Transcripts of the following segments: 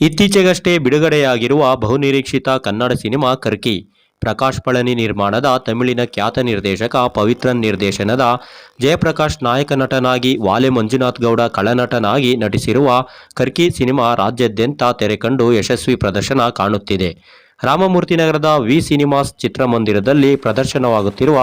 ಇತ್ತೀಚೆಗಷ್ಟೇ ಬಿಡುಗಡೆಯಾಗಿರುವ ಬಹುನಿರೀಕ್ಷಿತ ಕನ್ನಡ ಸಿನಿಮಾ ಕರ್ಕಿ, ಪ್ರಕಾಶ್ ಪಳನಿ ನಿರ್ಮಾಣದ ತಮಿಳಿನ ಖ್ಯಾತ ನಿರ್ದೇಶಕ ಪವಿತ್ರನ್ ನಿರ್ದೇಶನದ ಜಯಪ್ರಕಾಶ್ ನಾಯಕ ನಟನಾಗಿ ವಾಲೆ ಮಂಜುನಾಥ್ ಗೌಡ ಕಳನಟನಾಗಿ ನಟಿಸಿರುವ ಕರ್ಕಿ ಸಿನಿಮಾ ರಾಜ್ಯಾದ್ಯಂತ ತೆರೆಕಂಡು ಯಶಸ್ವಿ ಪ್ರದರ್ಶನ ಕಾಣುತ್ತಿದೆ. ರಾಮಮೂರ್ತಿ ನಗರದ ವಿ ಸಿನಿಮಾಸ್ ಚಿತ್ರಮಂದಿರದಲ್ಲಿ ಪ್ರದರ್ಶನವಾಗುತ್ತಿರುವ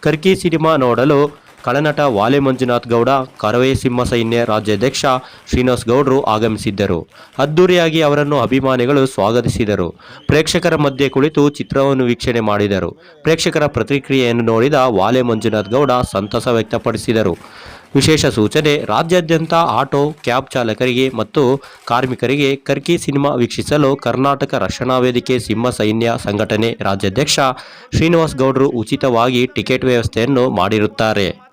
ಕರ್ಕಿ ಸಿನಿಮಾ ನೋಡಲು ಕಳನಟ ವಾಲೆ ಮಂಜುನಾಥ್ ಗೌಡ, ಕರವೇ ಸಿಂಹ ಸೈನ್ಯ ರಾಜ್ಯಾಧ್ಯಕ್ಷ ಶ್ರೀನಿವಾಸ್ ಗೌಡರು ಆಗಮಿಸಿದ್ದರು. ಅದ್ದೂರಿಯಾಗಿ ಅವರನ್ನು ಅಭಿಮಾನಿಗಳು ಸ್ವಾಗತಿಸಿದರು. ಪ್ರೇಕ್ಷಕರ ಮಧ್ಯೆ ಕುಳಿತು ಚಿತ್ರವನ್ನು ವೀಕ್ಷಣೆ ಮಾಡಿದರು. ಪ್ರೇಕ್ಷಕರ ಪ್ರತಿಕ್ರಿಯೆಯನ್ನು ನೋಡಿದ ವಾಲೆ ಮಂಜುನಾಥ್ ಗೌಡ ಸಂತಸ ವ್ಯಕ್ತಪಡಿಸಿದರು. ವಿಶೇಷ ಸೂಚನೆ, ರಾಜ್ಯಾದ್ಯಂತ ಆಟೋ, ಕ್ಯಾಬ್ ಚಾಲಕರಿಗೆ ಮತ್ತು ಕಾರ್ಮಿಕರಿಗೆ ಕರ್ಕಿ ಸಿನಿಮಾ ವೀಕ್ಷಿಸಲು ಕರ್ನಾಟಕ ರಕ್ಷಣಾ ವೇದಿಕೆ ಸಿಂಹ ಸೈನ್ಯ ಸಂಘಟನೆ ರಾಜ್ಯಾಧ್ಯಕ್ಷ ಶ್ರೀನಿವಾಸ್ ಗೌಡರು ಉಚಿತವಾಗಿ ಟಿಕೆಟ್ ವ್ಯವಸ್ಥೆಯನ್ನು ಮಾಡಿರುತ್ತಾರೆ.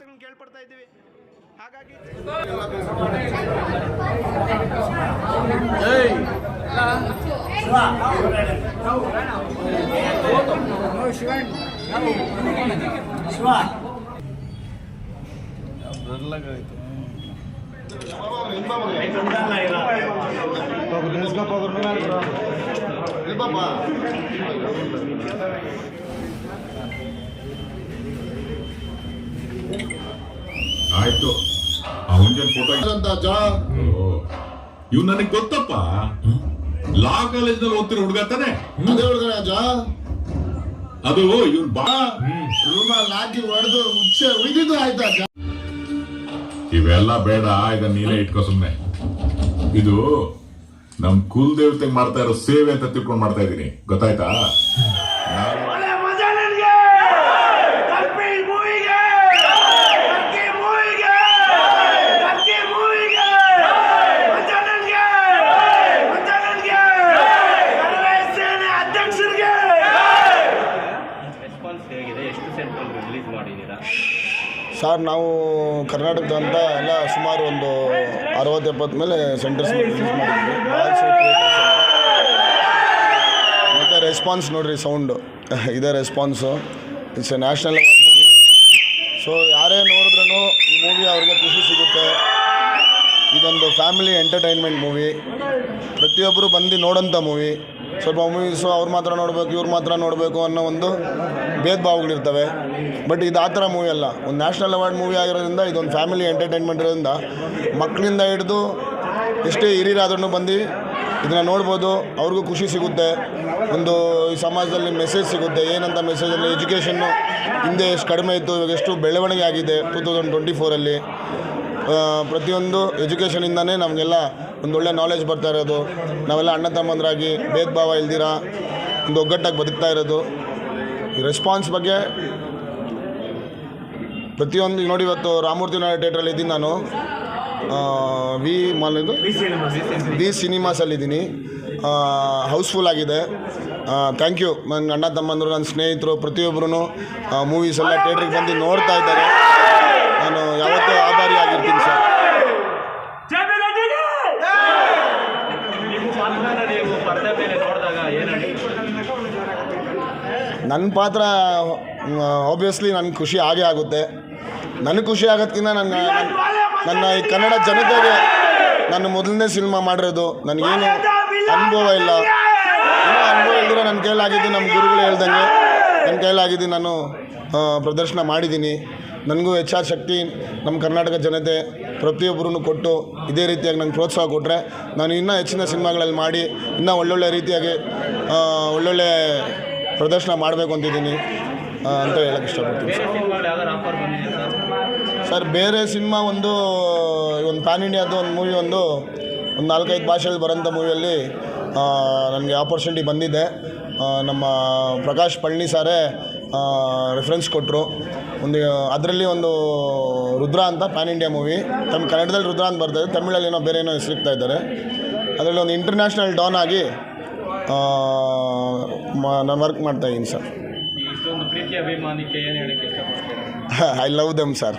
ಆಯ್ತು. ಆ ಹುಂಜನ್ ಫೋಟೋ ಅಂತ ಜಾ ಇವ್ ನನಗೆ ಗೊತ್ತಪ್ಪ. ಲಾ ಕಾಲೇಜ್ನಲ್ಲಿ ಓದ್ತಿರೋ ಹುಡುಗ ತಾನೆ? ಅದೇ ಇವ್ರು ಬಾ ರೂಮಲ್ಲಿ ಹಾಕಿ ಹೊಡೆದು ಹುಚ್ಚೆ ಉಯ್ದಿದ್ದು ಆಯ್ತಾ ಇವೆಲ್ಲ ಬೇಡ ಇದನ್ನ ನೀನೇ ಇಟ್ಕೋ ಸುಮ್ನೆ. ಇದು ನಮ್ ಕುಲ್ ದೇವತೆಗೆ ಮಾಡ್ತಾ ಇರೋ ಸೇವೆ ಅಂತ ತಿಳ್ಕೊಂಡ್ ಮಾಡ್ತಾ ಇದೀನಿ ಗೊತ್ತಾಯ್ತಾ ನಾನು- ಒಳ್ಳೆ ಮಜಾ ನನಗೆ ಕರ್ಕಿ ಮೂವಿಗೆ ಕರ್ಕಿ ಮೂವಿಗೆ ಕರ್ಕಿ ಮೂವಿಗೆ ಮಜಾ ನನಗೆ ಮಜಾ ನನಗೆ ಕನ್ನಡ ಸೇನೆ ಅಧ್ಯಕ್ಷರಿಗೆ ರೆಸ್ಪಾನ್ಸ್ ಹೇಗಿದೆ ಎಷ್ಟು ಸೆಂಟ್ರಲ್ ರಿಲೀಸ್ ಮಾಡಿದ್ದೀರಾ ಸರ್, ನಾವು ಕರ್ನಾಟಕದಂತ ಎಲ್ಲ ಸುಮಾರು ಒಂದು ಅರವತ್ತು, ಎಪ್ಪತ್ತು ಮೇಲೆ ಸೆಂಟರ್ಸ್ ಮತ್ತು ರೆಸ್ಪಾನ್ಸ್ ನೋಡಿರಿ ಸೌಂಡು ಇದೇ response it's a national award movie so ಯಾರೇ ನೋಡಿದ್ರೂ ಈ ಮೂವಿ ಅವ್ರಿಗೆ ಖುಷಿ ಸಿಗುತ್ತೆ. ಇದೊಂದು ಫ್ಯಾಮಿಲಿ ಎಂಟರ್ಟೈನ್ಮೆಂಟ್ ಮೂವಿ ಪ್ರತಿಯೊಬ್ಬರು ಬಂದು ನೋಡೋಂಥ ಮೂವಿ ಸ್ವಲ್ಪ ಮೂವೀಸು ಅವ್ರು ಮಾತ್ರ ನೋಡಬೇಕು, ಇವ್ರು ಮಾತ್ರ ನೋಡಬೇಕು ಅನ್ನೋ ಒಂದು ಭೇದ ಭಾವಗಳಿರ್ತವೆ ಬಟ್ ಇದು ಆ ಥರ ಮೂವಿ ಅಲ್ಲ. ಒಂದು ನ್ಯಾಷನಲ್ ಅವಾರ್ಡ್ ಮೂವಿ ಆಗಿರೋದ್ರಿಂದ ಇದೊಂದು ಫ್ಯಾಮಿಲಿ ಎಂಟರ್ಟೈನ್ಮೆಂಟ್ ಇರೋದ್ರಿಂದ ಮಕ್ಕಳಿಂದ ಹಿಡಿದು ಎಷ್ಟೇ ಹಿರಿಯರಾದ್ರೂ ಬಂದು ಇದನ್ನು ನೋಡ್ಬೋದು. ಅವ್ರಿಗೂ ಖುಷಿ ಸಿಗುತ್ತೆ. ಒಂದು ಈ ಸಮಾಜದಲ್ಲಿ ಮೆಸೇಜ್ ಸಿಗುತ್ತೆ. ಏನಂತ ಮೆಸೇಜಲ್ಲಿ ಎಜುಕೇಷನ್ನು ಹಿಂದೆ ಎಷ್ಟು ಕಡಿಮೆ ಇತ್ತು, ಇವಾಗ ಎಷ್ಟು ಬೆಳವಣಿಗೆ ಆಗಿದೆ ಟೂ ತೌಸಂಡ್ ಟ್ವೆಂಟಿ ಫೋರಲ್ಲಿ ಪ್ರತಿಯೊಂದು ಎಜುಕೇಷನಿಂದನೇ ನಮಗೆಲ್ಲ ಒಂದು ಒಳ್ಳೆ ನಾಲೆಜ್ ಬರ್ತಾ ಇರೋದು. ನಾವೆಲ್ಲ ಅಣ್ಣ ತಮ್ಮಂದರಾಗಿ ಭೇದ ಭಾವ ಇಲ್ದಿರ, ಒಂದು ಒಗ್ಗಟ್ಟಾಗಿ ಬದುಕ್ತಾ ಇರೋದು. ಈ ರೆಸ್ಪಾನ್ಸ್ ಬಗ್ಗೆ ಪ್ರತಿಯೊಂದು ನೋಡಿ ಇವತ್ತು ರಾಮೂರ್ತಿ ನಗರ ಥಿಯೇಟ್ರಲ್ಲಿ ಇದ್ದೀನಿ ನಾನು. ವಿ ಮಾಲ್ ಇದು? ವಿ ಸಿನಿಮಾಸಲ್ಲಿದ್ದೀನಿ ಹೌಸ್ಫುಲ್ ಆಗಿದೆ. ಥ್ಯಾಂಕ್ ಯು ನನ್ನ ಅಣ್ಣ ತಮ್ಮಂದರು ನನ್ನ ಸ್ನೇಹಿತರು ಪ್ರತಿಯೊಬ್ಬರೂ ಮೂವೀಸ್ ಎಲ್ಲ ಥಿಯೇಟ್ರಿಗೆ ಬಂದು ನೋಡ್ತಾ ಇದ್ದಾರೆ. ನಾನು ಯಾವತ್ತೂ ಆಭಾರಿ ಆಗಿರ್ತೀನಿ ಸರ್ ನಿಮ್ಮ ಪಾತ್ರನ ನೀವು ಪರದೆ ಮೇಲೆ ನೋಡಿದಾಗ ಏನು ನನ್ನ ಪಾತ್ರ ಆಬ್ವಿಯಸ್ಲಿ ನನ್ನ ಖುಷಿ ಆಗೇ ಆಗುತ್ತೆ. ನನಗೆ ಖುಷಿ ಆಗೋದ್ಕಿಂತ ನನ್ನ, ನನ್ನ- ಈ ಕನ್ನಡ ಜನತೆಗೆ ನನ್ನ ಮೊದಲನೇ ಸಿನಿಮಾ ಮಾಡಿರೋದು. ನನಗೇನು ಅನುಭವ ಇಲ್ಲ. ಏನೋ ಅನುಭವ ಇಲ್ದಿರೋ ನನ್ನ ಕೈಲಾಗಿದ್ದು ನಮ್ಮ ಗುರುಗಳು ಹೇಳ್ದಂಗೆ ನನ್ನ ಕೈಲಾಗಿದ್ದು ನಾನು ಪ್ರದರ್ಶನ ಮಾಡಿದ್ದೀನಿ. ನನಗೂ ಶಕ್ತಿ ನಮ್ಮ ಕರ್ನಾಟಕ ಜನತೆ ಪ್ರತಿಯೊಬ್ಬರೂ ಕೊಟ್ಟು ಇದೇ ರೀತಿಯಾಗಿ ನಂಗೆ ಪ್ರೋತ್ಸಾಹ ಕೊಟ್ಟರೆ ನಾನು ಇನ್ನೂ ಹೆಚ್ಚಿನ ಸಿನಿಮಾಗಳಲ್ಲಿ ಮಾಡಿ, ಇನ್ನೂ ಒಳ್ಳೊಳ್ಳೆ ರೀತಿಯಾಗಿ ಒಳ್ಳೊಳ್ಳೆ ಪ್ರದರ್ಶನ ಮಾಡಬೇಕು ಅಂತಿದ್ದೀನಿ ಅಂತ ಹೇಳಕ್ಕೆ ಇಷ್ಟಪಡ್ತೀನಿ. ಸರ್? ಸರ್ ಬೇರೆ ಸಿನಿಮಾ ಒಂದು ಒಂದು ಪ್ಯಾನ್ ಇಂಡಿಯಾದ ಒಂದು ಮೂವಿ ಒಂದು ಒಂದು ನಾಲ್ಕೈದು ಭಾಷೆಯಲ್ಲಿ ಬರೋಂಥ ಮೂವಿಯಲ್ಲಿ ನನಗೆ ಆಪರ್ಚುನಿಟಿ ಬಂದಿದೆ. ನಮ್ಮ ಪ್ರಕಾಶ್ ಪಳ್ಳಿ ಸಾರೇ ರೆಫರೆನ್ಸ್ ಕೊಟ್ಟರು ಒಂದು ಅದರಲ್ಲಿ ಒಂದು ರುದ್ರ ಅಂತ ಪ್ಯಾನ್ ಇಂಡಿಯಾ ಮೂವಿ ತಮ್ಮ ಕನ್ನಡದಲ್ಲಿ ರುದ್ರ ಅಂತ ಬರ್ತಾಯಿದೆ ತಮಿಳಲ್ಲಿ ಏನೋ ಬೇರೆ ಏನೋ ಹೆಸರಿಗ್ತಾ ಇದ್ದಾರೆ. ಅದರಲ್ಲಿ ಒಂದು ಇಂಟರ್ನ್ಯಾಷನಲ್ ಡಾನ್ ಆಗಿ ನಾನು ವರ್ಕ್ ಮಾಡ್ತಾಯಿದ್ದೀನಿ ಸರ್ ಏನು ಹೇಳಕ್ಕೆ ಇಷ್ಟಪಡ್ತೀರಾ? I love dum sir